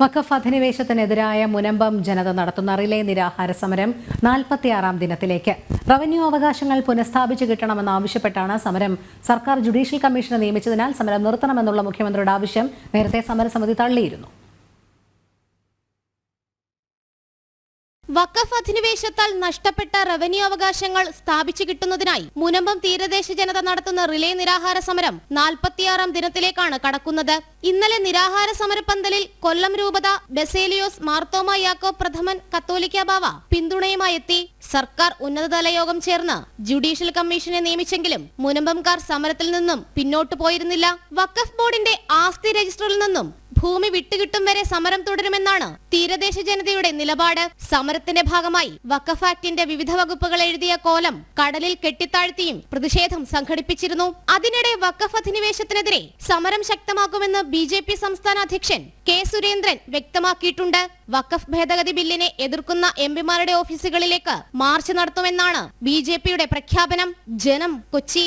വഖഫ് അധിനിവേശത്തിനെതിരായ മുനമ്പം ജനത നടത്തുന്ന റിലേ നിരാഹാര സമരം നാൽപ്പത്തിയാറാം ദിനത്തിലേക്ക്. റവന്യൂ അവകാശങ്ങൾ പുനഃസ്ഥാപിച്ചു കിട്ടണമെന്നാവശ്യപ്പെട്ടാണ് സമരം. സർക്കാർ ജുഡീഷ്യൽ കമ്മീഷനെ നിയമിച്ചതിനാൽ സമരം നിർത്തണമെന്നുള്ള മുഖ്യമന്ത്രിയുടെ ആവശ്യം നേരത്തെ സമരസമിതി തള്ളിയിരുന്നു. വഖഫ് അധിനിവേശത്താൽ നഷ്ടപ്പെട്ട റവന്യൂ അവകാശങ്ങൾ സ്ഥാപിച്ചു കിട്ടുന്നതിനായി മുനമ്പം തീരദേശ ജനത നടത്തുന്ന റിലേ നിരാഹാര സമരം നാൽപ്പത്തിയാറാം ദിനത്തിലേക്കാണ് കടക്കുന്നത്. ഇന്നലെ നിരാഹാര സമരപ്പന്തലിൽ കൊല്ലം രൂപത ബെസേലിയോസ് മാർത്തോമ യാക്കോബ് പ്രഥമൻ കത്തോലിക്ക ബാവ പിന്തുണയുമായി എത്തി സർക്കാർ ഉന്നതതല യോഗം ചേർന്ന് ജുഡീഷ്യൽ കമ്മീഷനെ നിയമിച്ചെങ്കിലും മുനമ്പംകാർ സമരത്തിൽ നിന്നും പിന്നോട്ടു പോയിരുന്നില്ല. വഖഫ് ബോർഡിന്റെ ആസ്തി രജിസ്റ്ററിൽ നിന്നും ഭൂമി വിട്ടുകിട്ടും വരെ സമരം തുടരുമെന്നാണ് തീരദേശ ജനതയുടെ നിലപാട്. സമരത്തിന്റെ ഭാഗമായി വക്കഫ് ആക്ടിന്റെ വിവിധ വകുപ്പുകൾ എഴുതിയ കോലം കടലിൽ കെട്ടിത്താഴ്ത്തിയും പ്രതിഷേധം സംഘടിപ്പിച്ചിരുന്നു. അതിനിടെ വക്കഫ് അധിനിവേശത്തിനെതിരെ സമരം ശക്തമാക്കുമെന്ന് ബി ജെ പി സംസ്ഥാന അധ്യക്ഷൻ കെ സുരേന്ദ്രൻ വ്യക്തമാക്കിയിട്ടുണ്ട്. വക്കഫ് ഭേദഗതി ബില്ലിനെ എതിർക്കുന്ന എം പിമാരുടെ ഓഫീസുകളിലേക്ക് മാർച്ച് നടത്തുമെന്നാണ് ബി പ്രഖ്യാപനം. ജനം കൊച്ചി.